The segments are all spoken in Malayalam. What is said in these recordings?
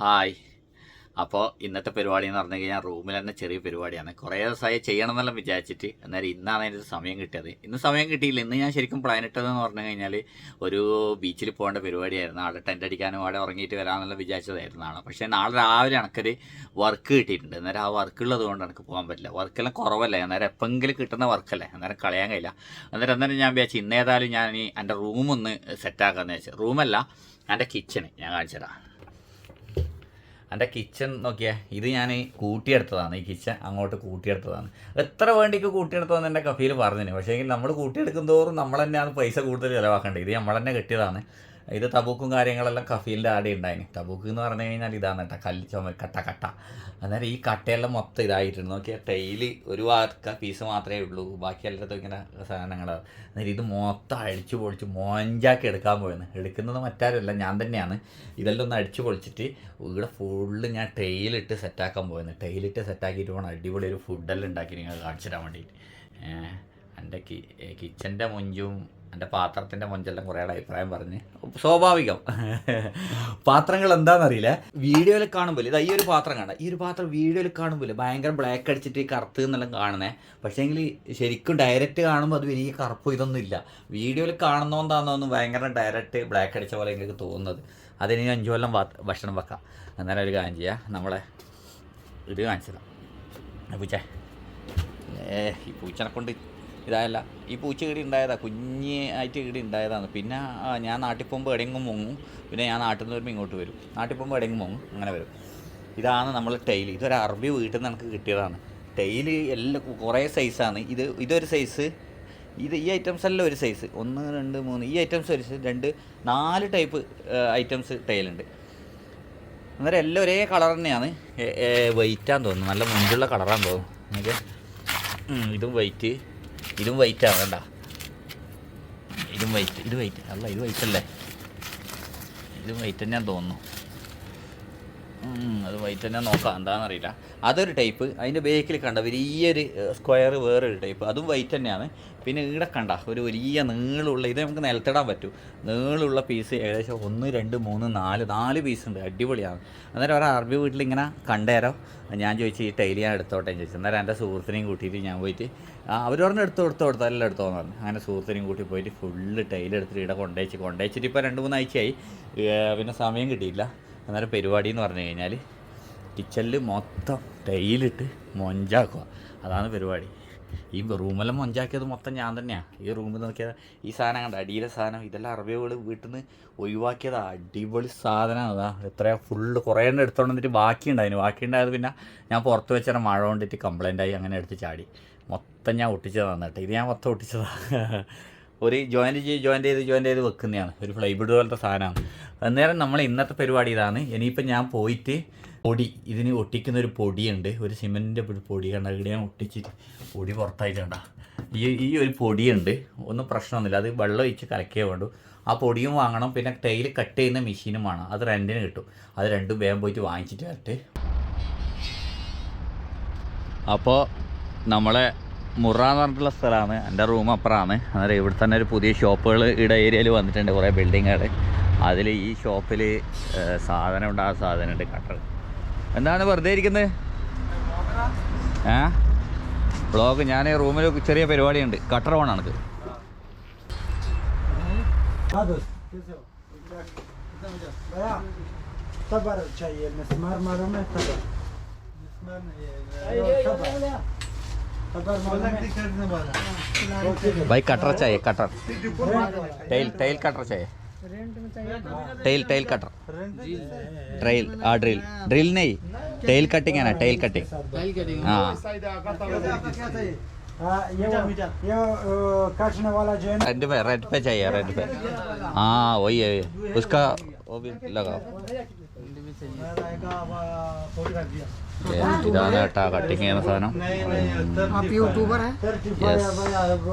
ഹായ്. അപ്പോൾ ഇന്നത്തെ പരിപാടി എന്ന് പറഞ്ഞു കഴിഞ്ഞാൽ റൂമിൽ തന്നെ ചെറിയ പരിപാടിയാണ്. കുറേ ദിവസമായി ചെയ്യണം എന്നെല്ലാം വിചാരിച്ചിട്ട് അന്നേരം ഇന്നാണ് അതിന്റെ സമയം കിട്ടിയത്. ഇന്ന് സമയം കിട്ടിയില്ല. ഇന്ന് ഞാൻ ശരിക്കും പ്ലാൻ ഇട്ടതെന്ന് പറഞ്ഞു കഴിഞ്ഞാൽ ഒരു ബീച്ചിൽ പോകേണ്ട പരിപാടിയായിരുന്നു. അവിടെ ടെന്റ് അടിക്കാനും അവിടെ ഉറങ്ങിയിട്ട് വരാമെന്നെല്ലാം വിചാരിച്ചതായിരുന്നു നാളെ പക്ഷേ നാളെ രാവിലെ എനിക്കൊരു വർക്ക് കിട്ടിയിട്ടുണ്ട്. അന്നേരം ആ വർക്ക് ഉള്ളത് കൊണ്ട് എനിക്ക് പോകാൻ പറ്റില്ല. വർക്കെല്ലാം കുറവല്ലേ? അന്നേരം എപ്പെങ്കിലും കിട്ടുന്ന വർക്കല്ലേ അന്നേരം കളയാൻ കഴിയില്ല. അന്നേരം അന്നേരം ഞാൻ വിചാരിച്ചു ഇന്നേതായാലും ഞാൻ എന്റെ റൂമൊന്ന് സെറ്റാക്കാമെന്ന് വെച്ചാൽ റൂമല്ല എന്റെ കിച്ചണ് ഞാൻ കാണിച്ചുതരാം. എന്റെ കിച്ചൺ നോക്കിയാൽ ഇത് ഞാൻ കൂട്ടിയെടുത്തതാണ്. ഈ കിച്ചൺ അങ്ങോട്ട് കൂട്ടിയെടുത്തതാണ്. എത്ര വേണ്ടിക്ക് കൂട്ടിയെടുത്തതെന്ന് എന്റെ കഫീൽ പറഞ്ഞിന്. പക്ഷേ നമ്മൾ കൂട്ടിയെടുക്കും തോറും നമ്മൾ തന്നെയാണ് പൈസ കൂടുതൽ ചിലവാക്കേണ്ടത്. ഇത് നമ്മൾ തന്നെ കെട്ടിയതാണ്. ഇത് തബൂക്കും കാര്യങ്ങളെല്ലാം കഫീലിന്റെ ആടെ ഉണ്ടായിന് തബൂക്ക് എന്ന് പറഞ്ഞു കഴിഞ്ഞാൽ ഇതാണ് കേട്ടോ കല്ല് ചുമ കട്ട കട്ട. അന്നേരം ഈ കട്ടയെല്ലാം മൊത്തം ഇതായിട്ടുണ്ട്. നോക്കിയാൽ ടൈൽ ഒരു വാർക്ക പീസ് മാത്രമേ ഉള്ളൂ. ബാക്കി എല്ലായിടത്തും ഇങ്ങനെ സാധനങ്ങളാണ് അന്നേരം ഇത് മൊത്തം അടിച്ചു പൊളിച്ച് മോഞ്ചാക്കി എടുക്കാൻ പോയെന്ന്. എടുക്കുന്നത് മറ്റാരല്ല ഞാൻ തന്നെയാണ്. ഇതെല്ലാം ഒന്ന് അടിച്ചു പൊളിച്ചിട്ട് ഇവിടെ ഫുള്ള് ഞാൻ ടൈലിട്ട് സെറ്റാക്കാൻ പോയെന്ന്. ടൈലിട്ട് സെറ്റാക്കിയിട്ട് പോകണം അടിപൊളി ഒരു ഫുഡെല്ലാം ഉണ്ടാക്കി നിങ്ങൾ കാണിച്ചു തരാൻ വേണ്ടിയിട്ട്. എന്റെ കിച്ചന്റെ മുഞ്ചും എന്റെ പാത്രത്തിന്റെ മുഞ്ചെല്ലാം കുറേ അഭിപ്രായം പറഞ്ഞ്. സ്വാഭാവികം. പാത്രങ്ങൾ എന്താണെന്നറിയില്ല വീഡിയോയിൽ കാണുമ്പോൾ ഇതാ ഈ ഒരു പാത്രം കാണാം ഈ ഒരു പാത്രം വീഡിയോയിൽ കാണുമ്പോൾ ഭയങ്കര ബ്ലാക്ക് അടിച്ചിട്ട് ഈ കറുത്ത് എന്നെല്ലാം കാണുന്നത് പക്ഷേങ്കിൽ ശരിക്കും ഡയറക്റ്റ് കാണുമ്പോൾ അത് വലിയ കറുപ്പ് ഇതൊന്നും ഇല്ല. വീഡിയോയിൽ കാണുന്നോണ്ടാണെന്നൊന്നും ഭയങ്കര ഡയറക്റ്റ് ബ്ലാക്ക് അടിച്ച പോലെ എനിക്ക് തോന്നുന്നത്. അതിന് അഞ്ചു കൊല്ലം ഭക്ഷണം വെക്കാം. അന്നേരം ഒരു കാര്യം ചെയ്യാം. നമ്മളെ ഇത് കാണിച്ചതാണ് പൂച്ച. ഏ ഈ പൂച്ചനെ കൊണ്ട് ഇതായല്ല. ഈ പൂച്ച കീടി ഉണ്ടായതാണ് കുഞ്ഞ് ആയിട്ട് ഈടി ഉണ്ടായതാണ് പിന്നെ ഞാൻ നാട്ടിൽ പോകുമ്പോൾ എവിടെയെങ്കിലും മുങ്ങും. പിന്നെ ഞാൻ നാട്ടിൽ നിന്ന് വരുമ്പോൾ ഇങ്ങോട്ട് വരും. നാട്ടിൽ പോകുമ്പോൾ എവിടെയെങ്കിലും മുങ്ങും. അങ്ങനെ വരും. ഇതാണ് നമ്മൾ ടൈൽ ഇതൊരു അറബി വീട്ടിൽ നിന്ന് നമുക്ക് കിട്ടിയതാണ്. ടൈൽ എല്ലാം കുറേ സൈസാണ് ഇത് ഇതൊരു സൈസ് ഇത് ഈ ഐറ്റംസ് എല്ലാം ഒരു സൈസ് ഒന്ന് രണ്ട് മൂന്ന്. ഈ ഐറ്റംസ് ഒരു സൈസ് രണ്ട് നാല് ടൈപ്പ് ഐറ്റംസ് ടൈലുണ്ട് അന്നേരം എല്ലാം ഒരേ കളർ തന്നെയാണ്. വൈറ്റാന്ന് തോന്നുന്നു. നല്ല മുൻപുള്ള കളറാന്ന് തോന്നുന്നു. ഇതും വൈറ്റ് ഇതും വൈറ്റാണ് വേണ്ട. ഇതും വൈറ്റ് ഇത് വൈറ്റ് അല്ല ഇത് വൈറ്റ് അല്ലേ? ഇതും വൈറ്റ് തന്നെയാന്ന് തോന്നുന്നു. അത് വൈറ്റ് തന്നെ നോക്കാം. എന്താണെന്നറിയില്ല. അതൊരു ടൈപ്പ് അതിന്റെ ബേക്കിൽ കണ്ട വലിയൊരു സ്ക്വയർ വേറൊരു ടൈപ്പ് അതും വൈറ്റ് തന്നെയാണ്. പിന്നെ ഇവിടെ കണ്ട ഒരു വലിയ നീളമുള്ള ഇത് നമുക്ക് നിലത്തിടാൻ പറ്റൂ. നീളമുള്ള പീസ് ഏകദേശം ഒന്ന് രണ്ട് മൂന്ന് നാല് നാല് പീസ് ഉണ്ട്. അടിപൊളിയാണ്. അന്നേരം ഒരു അറബി വീട്ടിൽ ഇങ്ങനെ കണ്ടേരോ? ഞാൻ ചോദിച്ചു ഈ ടൈലി ഞാൻ എടുത്തോട്ടെ? എന്ന് ചോദിച്ചു. അന്നേരം എന്റെ സുഹൃത്തിനെയും കൂട്ടിയിട്ട് ഞാൻ പോയിട്ട് അവർ പറഞ്ഞ് എടുത്തു എടുത്തോ എടുത്തോ എല്ലാം എടുത്തോന്ന് പറഞ്ഞു. അങ്ങനെ സുഹൃത്തിനെയും കൂട്ടി പോയിട്ട് ഫുള്ള് ടൈൽ എടുത്തിട്ട് ഇവിടെ കൊണ്ടുവച്ച് കൊണ്ടുവച്ചിട്ട് ഇപ്പോൾ രണ്ട് മൂന്ന് ആഴ്ചയായി പിന്നെ സമയം കിട്ടിയില്ല. അന്നേരം പരിപാടി എന്ന് പറഞ്ഞു കഴിഞ്ഞാൽ കിച്ചണിൽ മൊത്തം ടൈലിട്ട് മൊഞ്ചാക്കുക അതാണ് പരിപാടി. ഈ റൂമെല്ലാം മൊഞ്ചാക്കിയത് മൊത്തം ഞാൻ തന്നെയാണ് ഈ റൂമിൽ നോക്കിയാൽ ഈ സാധനം കണ്ട? അടിയിലെ സാധനം. ഇതെല്ലാം അറബികൾ വീട്ടിൽ നിന്ന് ഒഴിവാക്കിയതാ. അടിപൊളി സാധനമാണ് അതാ. എത്രയാ ഫുള്ള് കുറേ എണ്ണം എടുത്തോണ്ട് വന്നിട്ട് ബാക്കി ബാക്കി ഉണ്ടായത് പിന്നെ ഞാൻ പുറത്ത് വെച്ചാൽ മഴ കൊണ്ടിട്ട് കംപ്ലൈന്റ് ആയി അങ്ങനെ എടുത്ത് ചാടി. മൊത്തം ഞാൻ ഒട്ടിച്ചതാണ് കേട്ടോ. ഇത് ഞാൻ മൊത്തം ഒട്ടിച്ചതാണ് ഒരു ജോയിന്റ് ചെയ്ത് ജോയിന്റ് ചെയ്ത് ജോയിന്റ് ചെയ്ത് വെക്കുന്നതാണ്. ഒരു ഫ്ലൈബിഡ് പോലത്തെ സാധനമാണ്. അന്നേരം നമ്മൾ ഇന്നത്തെ പരിപാടി ഇതാണ്. ഇനിയിപ്പോൾ ഞാൻ പോയിട്ട് പൊടി ഇതിന് ഒട്ടിക്കുന്ന ഒരു പൊടിയുണ്ട്. ഒരു സിമെന്റിന്റെ ഒരു പൊടി കണ്ട ഇവിടെ ഞാൻ ഒട്ടിച്ചിട്ട് പൊടി പുറത്തായിട്ടുണ്ട ഈ ഈ ഒരു പൊടിയുണ്ട്. ഒന്നും പ്രശ്നമൊന്നുമില്ല. അത് വെള്ളം ഒഴിച്ച് കലക്കേ വേണ്ടു. ആ പൊടിയും വാങ്ങണം. പിന്നെ ടൈൽ കട്ട് ചെയ്യുന്ന മെഷീനും വേണം. അത് റെന്റിന് കിട്ടും. അത് രണ്ടും വേഗം പോയിട്ട് വാങ്ങിച്ചിട്ട് വരട്ടെ. അപ്പോൾ നമ്മളെ മുറ എന്ന് പറഞ്ഞിട്ടുള്ള സ്ഥലമാണ്. എന്റെ റൂം അപ്പുറമാണ്. അന്നേരം ഇവിടെ തന്നെ ഒരു പുതിയ ഷോപ്പുകൾ ഇവിടെ ഏരിയയിൽ വന്നിട്ടുണ്ട് കുറേ ബിൽഡിങ്ങുകൾ. അതിൽ ഈ ഷോപ്പിൽ സാധനം ഉണ്ട്. ആ സാധനം ഉണ്ട് കട്ടർ. എന്താണ് വെറുതെ ഇരിക്കുന്നത് ഏ? ബ്ലോഗ്. ഞാൻ റൂമിൽ ചെറിയ പരിപാടിയുണ്ട്. കട്ടർ ഓണാണ് തബർ चाहिए मिसमार मालूम है तबर मिसमार नहीं है तबर भाई कटर चाहिए कटर टेल टेल कटर चाहिए. टेल टेल कटर ड्रिल आ ड्रिल ड्रिल नहीं. टेल कटिंग है ना टेल कटिंग रेड पे रेड पे चाहिए रेड पे. हाँ वही है. उसका वो भी लगाओ. ഇതാണ് കേട്ടാ കട്ടിങ് ചെയ്യുന്ന സാധനം आप यूट्यूबर हैं Yes.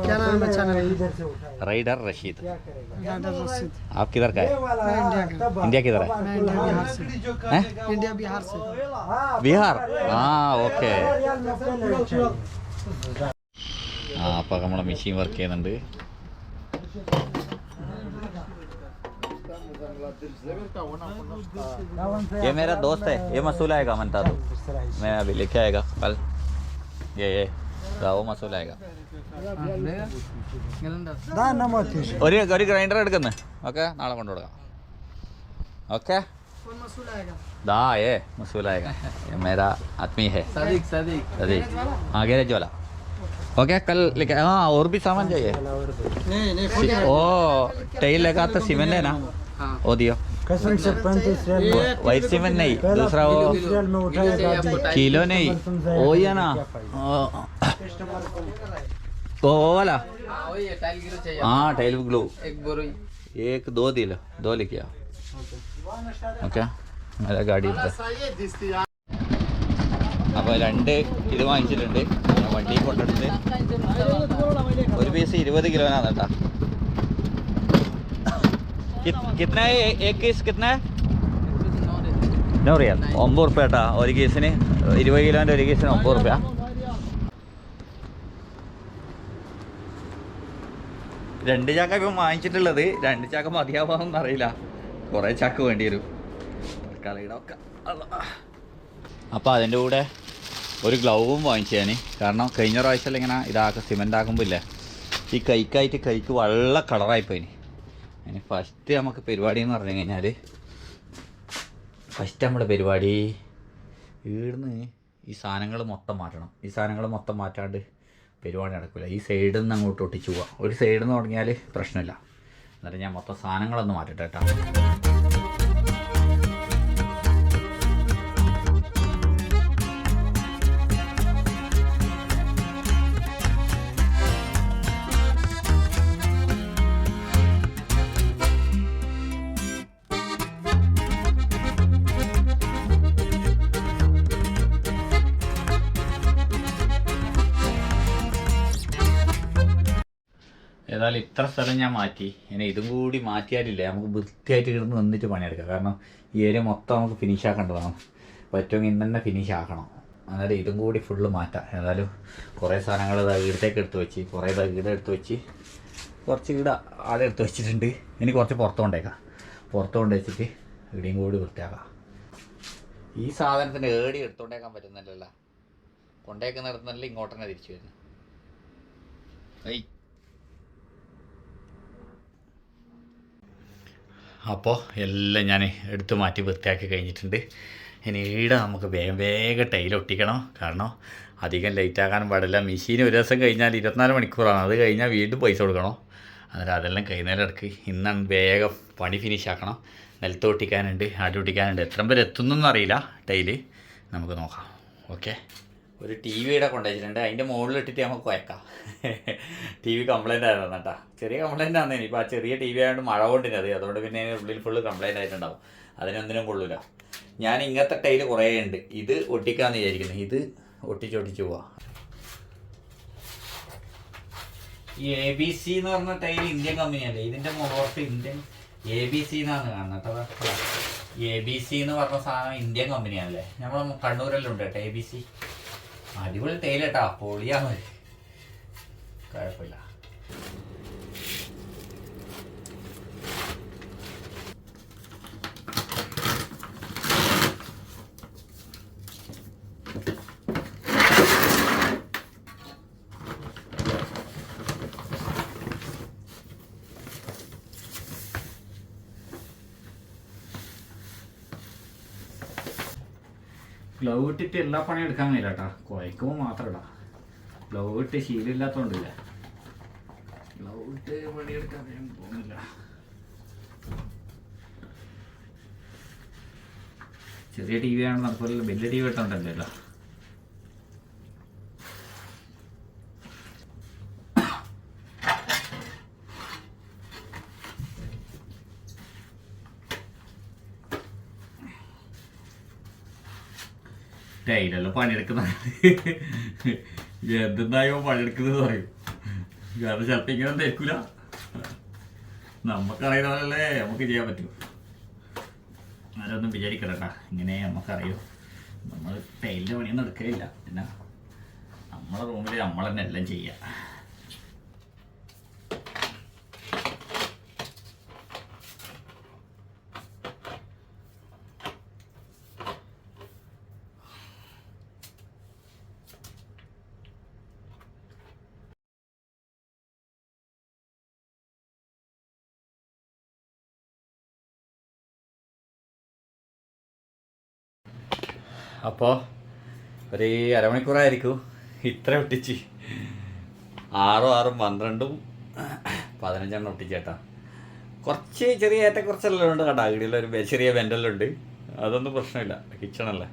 क्या नाम है चैनल इधर से उठा റൈഡർ റഷീദ് क्या करेगा राइडर रशीद आप किधर का ये है वाला मैं इंडिया का। तब- इंडिया किधर है मैं इंडिया बिहार से हैं? इंडिया बिहार से हाँ, ബീഹാർ ആ ഓക്കെ रियाल में पहले चाहिए। ആ അപ്പോൾ നമ്മളെ മെഷീൻ വർക്ക് ചെയ്യുന്നുണ്ട് ये मेरा दोस्त है ये मसूल आएगा मनता तो। मैं अभी लेके आएगा कल। ये ये वो मसूल आएगा। ഒരു ഒരു ഗ്രൈൻഡർ എടുക്കുന്നേ ഓക്കെ ओके കൊണ്ടുകൊടുക്കാം ഓക്കെ? ദാ ഏ ये മേരാ ആത്മീ ഹേ സദീഖ് സദീഖ് സദീഖ് ആ ഗേരേജ് वाला ओके कल लेके हाँ और भी सामान चाहिए। ओ टेल लगा तो सीमेंट है ना? वो दियो कसम से पैंतीस रियल में वाइट सीमेंट नहीं दूसरा वो तीस रियल में उठाएगा आदमी। किलो नहीं वो ही है ना ओ- वो वो वाला हाँ वही है टाइल गिरो चाहिए हाँ टाइल ग्लू एक बोरी एक दो दिल दो लेके आओ ഓക്കെ അതെ ഗാഡി അപ്പോൾ രണ്ട് ഇത് വാങ്ങിച്ചിട്ടുണ്ട് ഞാൻ വണ്ടി കൊണ്ടെടുത്ത് ഒരു പീസ് ഇരുപത് കിലോനാണ് കേട്ടാ कित, कितना है एक केस कितना है നൂറ് റിയാൽ. ഒമ്പത് റുപ്യ കേട്ടാ. ഒരു കേസിന് ഇരുപത് കിലോന്റെ ഒരു കേസിന് ഒമ്പത് റുപ്യ രണ്ട് ചാക്ക ഇപ്പം വാങ്ങിച്ചിട്ടുള്ളത്. രണ്ട് ചാക്ക മതിയാവാമെന്ന് അറിയില്ല. കുറേ ചാക്ക് വേണ്ടി വരും. തൽക്കാലം ഒക്കെ. അപ്പോൾ അതിന്റെ കൂടെ ഒരു ഗ്ലൗവും വാങ്ങിച്ചു കാരണം കഴിഞ്ഞ പ്രാവശ്യം ഇങ്ങനെ ഇതാക്കുക സിമെന്റ് ആക്കുമ്പോൾ ഇല്ലേ? ഈ കൈക്കായിട്ട് കൈക്ക് വെള്ള കളറായി കളറായിപ്പോയിന്. അതിന് ഫസ്റ്റ് നമുക്ക് പരിപാടി എന്ന് പറഞ്ഞു കഴിഞ്ഞാൽ ഫസ്റ്റ് നമ്മുടെ പരിപാടി ഇവിടുന്ന് ഈ സാധനങ്ങൾ മൊത്തം മാറ്റണം. ഈ സാധനങ്ങൾ മൊത്തം മാറ്റാണ്ട് പരിപാടി നടക്കില്ല ഈ സൈഡിൽ നിന്ന് അങ്ങോട്ട് ഒട്ടിച്ചു പോവാം. ഒരു സൈഡിൽ നിന്ന് തുടങ്ങിയാൽ പ്രശ്നമില്ല. എന്നിട്ട് ഞാൻ മൊത്തം സാധനങ്ങളൊന്ന് മാറ്റട്ടെ കേട്ടോ ഏതായാലും ഇത്ര സ്ഥലം ഞാൻ മാറ്റി. ഇനി ഇതും കൂടി മാറ്റിയാലില്ല? നമുക്ക് വൃത്തിയായിട്ട് കിടന്ന് നിന്നിട്ട് പണിയെടുക്കാം. കാരണം ഈ ഏരിയ മൊത്തം നമുക്ക് ഫിനിഷ് ആക്കേണ്ടതാണ് പറ്റുമെങ്കിൽ ഇന്ന് തന്നെ ഫിനിഷ് ആക്കണം. അന്നേരം ഇതും കൂടി ഫുള്ള് മാറ്റാം. ഏതായാലും കുറേ സാധനങ്ങൾ ഇടത്തേക്ക് എടുത്ത് വെച്ച് കുറേ ഇട എടുത്ത് വെച്ച് കുറച്ച് ഇട ആടെ എടുത്ത് വെച്ചിട്ടുണ്ട്. ഇനി കുറച്ച് പുറത്ത് കൊണ്ടേക്കാം. പുറത്ത് കൊണ്ട് വെച്ചിട്ട് ഇവിടെയും കൂടി വൃത്തിയാക്കാം. ഈ സാധനത്തിന്റെ ഏടി എടുത്തോണ്ടേക്കാൻ പറ്റുന്നില്ലല്ലോ. കൊണ്ടേക്കുന്നിടത്തുനിന്നല്ല ഇങ്ങോട്ട് തന്നെ തിരിച്ചു വരുന്നത് അപ്പോൾ എല്ലാം ഞാൻ എടുത്തു മാറ്റി വൃത്തിയാക്കി കഴിഞ്ഞിട്ടുണ്ട്. ഇനി നമുക്ക് വേഗം വേഗം ടൈൽ ഒട്ടിക്കണം. കാരണം അധികം ലേറ്റ് ആകാനും പാടില്ല. മെഷീൻ ഒരു ദിവസം കഴിഞ്ഞാൽ ഇരുപത്തിനാല് മണിക്കൂറാണ്. അത് കഴിഞ്ഞാൽ വീണ്ടും പൈസ കൊടുക്കണം. അന്നേരം അതെല്ലാം കഴിഞ്ഞാൽ ഇടയ്ക്ക് ഇന്നാണ് വേഗം പണി ഫിനിഷ് ആക്കണം. നിലത്ത് ഒട്ടിക്കാനുണ്ട് ആട്ടി ഒട്ടിക്കാനുണ്ട്. എത്ര പേര് എത്തുന്നൊന്നും അറിയില്ല. ടൈൽ നമുക്ക് നോക്കാം. ഓക്കെ ഒരു ടി വിയുടെ കൊണ്ടുവച്ചിട്ടുണ്ട്. അതിന്റെ മുകളിൽ ഇട്ടിട്ട് നമുക്ക് കുഴക്കാം. ടി വി കംപ്ലൈന്റ് ആയിരുന്നു കേട്ടോ ചെറിയ കംപ്ലൈന്റ് ആണ്. ഇനിയിപ്പോൾ ആ ചെറിയ ടി വി ആയതുകൊണ്ട് മഴ കൊണ്ടിന് അത്. അതുകൊണ്ട് പിന്നെ ഉള്ളിൽ ഫുള്ള് കംപ്ലൈന്റ് ആയിട്ടുണ്ടാവും. അതിനൊന്നിനും കൊള്ളൂല. ഞാൻ ഇങ്ങനത്തെ ടൈൽ കുറേ ഉണ്ട്. ഇത് ഒട്ടിക്കാമെന്ന് വിചാരിക്കുന്നത് ഇത് ഒട്ടിച്ചൊട്ടിച്ച് പോവാം. ഈ എ ബി സി എന്ന് പറഞ്ഞ ടൈൽ ഇന്ത്യൻ കമ്പനിയല്ലേ ഇതിന്റെ മുഖത്ത് ഇന്ത്യൻ എ ബി സി എന്നാണ് കാണുന്നത്. എ ബി സി എന്ന് പറഞ്ഞ സാധനം ഇന്ത്യൻ കമ്പനിയാണല്ലേ നമ്മൾ കണ്ണൂരെല്ലാം ഉണ്ട് കേട്ടോ എ ബി സി അടിപൊളി തേയില കേട്ടാ മതി കുഴപ്പമില്ല. ഗ്ലൗ ഇട്ടിട്ട് എല്ലാ പണിയും എടുക്കാൻ കഴിയില്ല കേട്ടാ കുഴക്കുമ്പോൾ മാത്രം ഇടാ ഗ്ലൗ ഇട്ട് ശീലമില്ലാത്തതുകൊണ്ടില്ല ഗ്ലൗ ഇട്ട് പണിയെടുക്കാൻ തോന്നില്ല ചെറിയ ടി വി ആണ് അതുപോലെ വലിയ ടി വി ഇട്ടുണ്ടല്ലോ ടൈലല്ലോ പണിയെടുക്കുന്ന എന്തെന്നായോ പണിയെടുക്കുന്നത് പറയും. കാരണം ചിലപ്പോൾ ഇങ്ങനെ നമുക്ക് നമുക്കറിയുന്നതല്ലേ നമുക്ക് ചെയ്യാൻ പറ്റൂ. ആരൊന്നും വിചാരിക്കണ്ട. ഇങ്ങനെ നമുക്കറിയോ. നമ്മൾ ടൈലിന്റെ പണിയൊന്നും എടുക്കലില്ല. പിന്നെ നമ്മളെ റൂമിൽ നമ്മൾ തന്നെ എല്ലാം ചെയ്യുക അപ്പോൾ ഒരു അരമണിക്കൂറായിരിക്കും. ഇത്ര ഒട്ടിച്ച്. ആറും ആറും പന്ത്രണ്ടും പതിനഞ്ചെണ്ണം ഒട്ടിച്ചേട്ടാ. കുറച്ച് ചെറിയ ഏറ്റക്കുറച്ചെല്ലാം ഉണ്ട് കേട്ടോ. അകിടിയിലൊരു ചെറിയ വെന്റെല്ലാം ഉണ്ട് അതൊന്നും പ്രശ്നമില്ല. കിച്ചണല്ലേ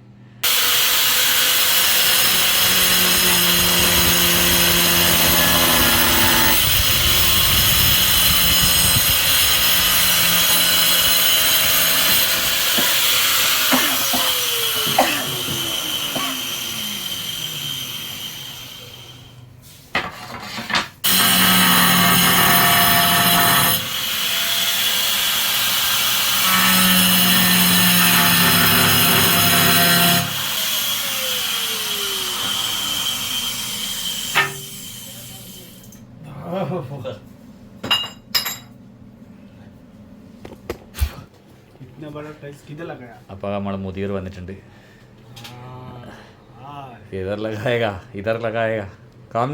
അപ്പൊ നമ്മളെ മുതിർ വന്നിട്ടുണ്ട്. അപ്പൊ നമ്മൾ ഇതർ ലഗായക കാം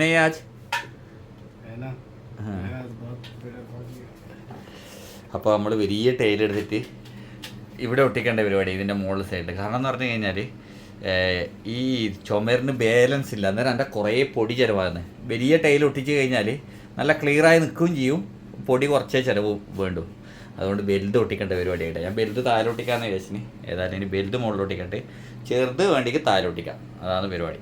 വലിയ ടൈലെടുത്തിട്ട് ഇവിടെ ഒട്ടിക്കേണ്ട പരിപാടി ഇതിന്റെ മുകളിൽ സൈഡിൽ കാരണം എന്ന് പറഞ്ഞു കഴിഞ്ഞാൽ ഈ ചുമരിന് ബാലൻസ് ഇല്ല. അന്നേരം എന്റെ കുറേ പൊടി ചിലവാകുന്നത് വലിയ ടൈൽ ഒട്ടിച്ച് കഴിഞ്ഞാൽ നല്ല ക്ലിയറായി നിൽക്കുകയും ചെയ്യും. പൊടി കുറച്ചേ ചിലവ് വേണ്ടു. അതുകൊണ്ട് ബെൽറ്റ് ഒട്ടിക്കേണ്ട പരിപാടിയായിട്ട്. ഞാൻ ബെൽറ്റ് താഴെ ഒട്ടിക്കാമെന്ന് വിചാരിച്ചിന് ഏതായാലും ഇനി ബെൽറ്റ് മുകളിൽ ഒട്ടിക്കട്ടെ. ചെറുത് വേണ്ടിക്ക് താഴെ ഒട്ടിക്കാം. അതാണ് പരിപാടി.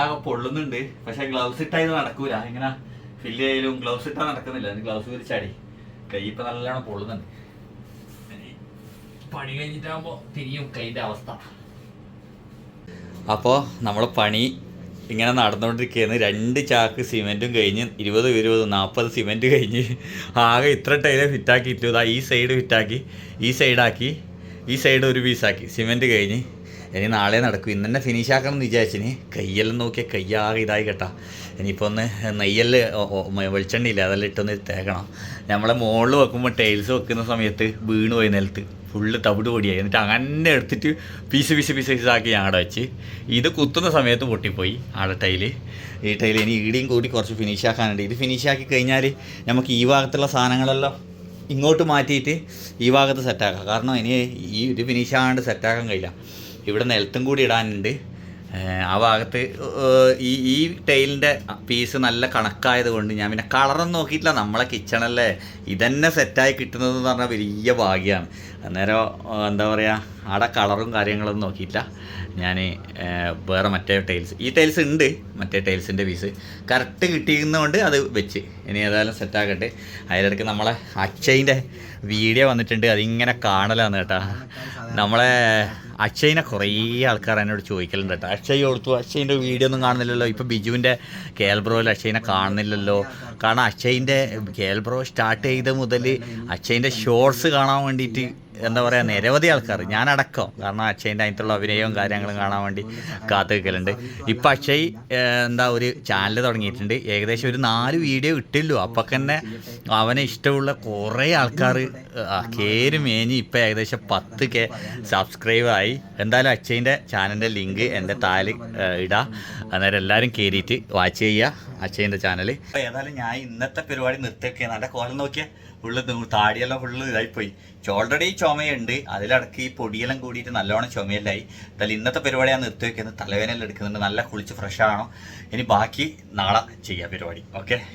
ആകെ പൊള്ളുന്നുണ്ട്. പക്ഷെ ഗ്ലൗസ് ഇട്ടായത് നടക്കൂല. ഇങ്ങനെ ഫില്ല് ചെയ്യലും ഗ്ലൗസ് ഇട്ടാ നടക്കുന്നില്ല. ഗ്ലൗസ് വിരിച്ചാടി കൈ ഇപ്പൊ നല്ലോണം പൊള്ളുന്നുണ്ട്. പണി കഴിഞ്ഞിട്ടാകുമ്പോ തിരിയും കൈന്റെ അവസ്ഥ. അപ്പോൾ നമ്മളെ പണി ഇങ്ങനെ നടന്നുകൊണ്ടിരിക്കുകയാണ് രണ്ട് ചാക്ക് സിമെന്റും കഴിഞ്ഞ് ഇരുപത് ഇരുപത് നാൽപ്പത് സിമെന്റ് കഴിഞ്ഞ് ആകെ ഇത്ര ടൈലെ ഫിറ്റാക്കിയിട്ടു ഈ സൈഡ് ഫിറ്റാക്കി ഈ സൈഡാക്കി ഈ സൈഡ് ഒരു പീസാക്കി സിമെന്റ് കഴിഞ്ഞ്. ഇനി നാളെ നടക്കും. ഇന്ന് തന്നെ ഫിനിഷ് ആക്കണം എന്ന് വിചാരിച്ചിന് കയ്യെല്ലാം നോക്കിയാൽ കയ്യാകെ ഇതായി കേട്ടാ. ഇനിയിപ്പോൾ ഒന്ന് നെയ്യൽ വെളിച്ചെണ്ണയില്ല അതെല്ലാം ഇട്ടൊന്ന് തേക്കണം. നമ്മളെ മുകളിൽ വെക്കുമ്പോൾ ടൈൽസ് വെക്കുന്ന സമയത്ത് വീണ് പോയി നിലത്ത് ഫുള്ള് തവിട് പൊടിയായി. എന്നിട്ട് അങ്ങനെ എടുത്തിട്ട് പീസ് പീസ് പീസ് പീസാക്കി ഞാൻ അവിടെ വെച്ച് ഇത് കുത്തുന്ന സമയത്ത് പൊട്ടിപ്പോയി ആടെ ടൈൽ ഈ ടൈൽ ഇനി ഈടിയും കൂടി കുറച്ച് ഫിനിഷ് ആക്കാനുണ്ട്. ഇത് ഫിനിഷ് ആക്കി കഴിഞ്ഞാൽ നമുക്ക് ഈ ഭാഗത്തുള്ള സാധനങ്ങളെല്ലാം ഇങ്ങോട്ട് മാറ്റിയിട്ട് ഈ ഭാഗത്ത് സെറ്റാക്കാം കാരണം ഇനി ഈ ഇത് ഫിനിഷ് ആകാണ്ട് സെറ്റാക്കാൻ കഴിയില്ല. ഇവിടെ നിലത്തും കൂടി ഇടാനുണ്ട്. ആ ഭാഗത്ത് ഈ ഈ ടൈലിന്റെ പീസ് നല്ല കണക്കായത് കൊണ്ട് ഞാൻ പിന്നെ കളറൊന്നും നോക്കിയിട്ടില്ല. നമ്മളെ കിച്ചണല്ലേ ഇതന്നെ സെറ്റായി കിട്ടുന്നതെന്ന് പറഞ്ഞാൽ വലിയ ഭാഗ്യമാണ് അന്നേരം എന്താ പറയുക അവിടെ കളറും കാര്യങ്ങളൊന്നും നോക്കിയിട്ടില്ല. ഞാൻ വേറെ മറ്റേ ടൈൽസ് ഈ ടൈൽസ് ഉണ്ട് മറ്റേ ടൈൽസിന്റെ പീസ്. കറക്റ്റ് കിട്ടിയിരുന്നതുകൊണ്ട് അത് വെച്ച്. ഇനി ഏതായാലും സെറ്റാക്കട്ടെ അതിലിടയ്ക്ക് നമ്മളെ അക്ഷയിന്റെ വീഡിയോ വന്നിട്ടുണ്ട്. അതിങ്ങനെ കാണലാണ് കേട്ടോ. നമ്മളെ അക്ഷയിനെ കുറേ ആൾക്കാർ എന്നോട് ചോദിക്കലുണ്ട് കേട്ടോ. അക്ഷയ് കൊടുത്തു അക്ഷയിന്റെ വീഡിയോ ഒന്നും കാണുന്നില്ലല്ലോ. ഇപ്പോൾ ബിജുവിന്റെ കേൽബ്രോയിൽ അക്ഷയിനെ കാണുന്നില്ലല്ലോ. കാരണം അക്ഷയിന്റെ കേൽബ്രോ സ്റ്റാർട്ട് ചെയ്ത മുതൽ അക്ഷയിന്റെ ഷോർട്സ് കാണാൻ വേണ്ടിയിട്ട് എന്താ പറയുക നിരവധി ആൾക്കാർ. ഞാനടക്കം. കാരണം അക്ഷയിന്റെ അതിനകത്തുള്ള അഭിനയവും കാര്യങ്ങളും കാണാൻ വേണ്ടി കാത്തു നിൽക്കലുണ്ട് ഇപ്പം അക്ഷയ് എന്താ ഒരു ചാനൽ തുടങ്ങിയിട്ടുണ്ട്. ഏകദേശം ഒരു നാല് വീഡിയോ ഇട്ടില്ലോ. അപ്പം തന്നെ അവനെ ഇഷ്ടമുള്ള കുറേ ആൾക്കാർ കയറി മേഞ്ഞ് ഇപ്പം ഏകദേശം പത്ത് കെ സബ്സ്ക്രൈബായി എന്തായാലും അക്ഷയിന്റെ ചാനലിന്റെ ലിങ്ക് എന്റെ താൽ ഇടാം. അന്നേരം എല്ലാവരും കയറിയിട്ട് വാച്ച് ചെയ്യുക അക്ഷയിന്റെ ചാനൽ ഏതായാലും ഞാൻ ഇന്നത്തെ പരിപാടി നിർത്തിയൊക്കെ നല്ല കോലം നോക്കിയാൽ ഫുള്ള് താടിയെല്ലാം ഫുള്ള് ഇതായിപ്പോയി. ഓൾറെഡി ചുമയുണ്ട്. അതിലടക്ക് ഈ പൊടിയെല്ലാം കൂടിയിട്ട് നല്ലോണം ചുമയെല്ലായി. എന്തായാലും ഇന്നത്തെ പരിപാടി ഞാൻ നിർത്തി വെക്കുന്നത് തലവേനെല്ലാം എടുക്കുന്നുണ്ട്. നല്ല കുളിച്ച് ഫ്രഷ് ആണോ ഇനി ബാക്കി നാളെ ചെയ്യാം പരിപാടി. ഓക്കെ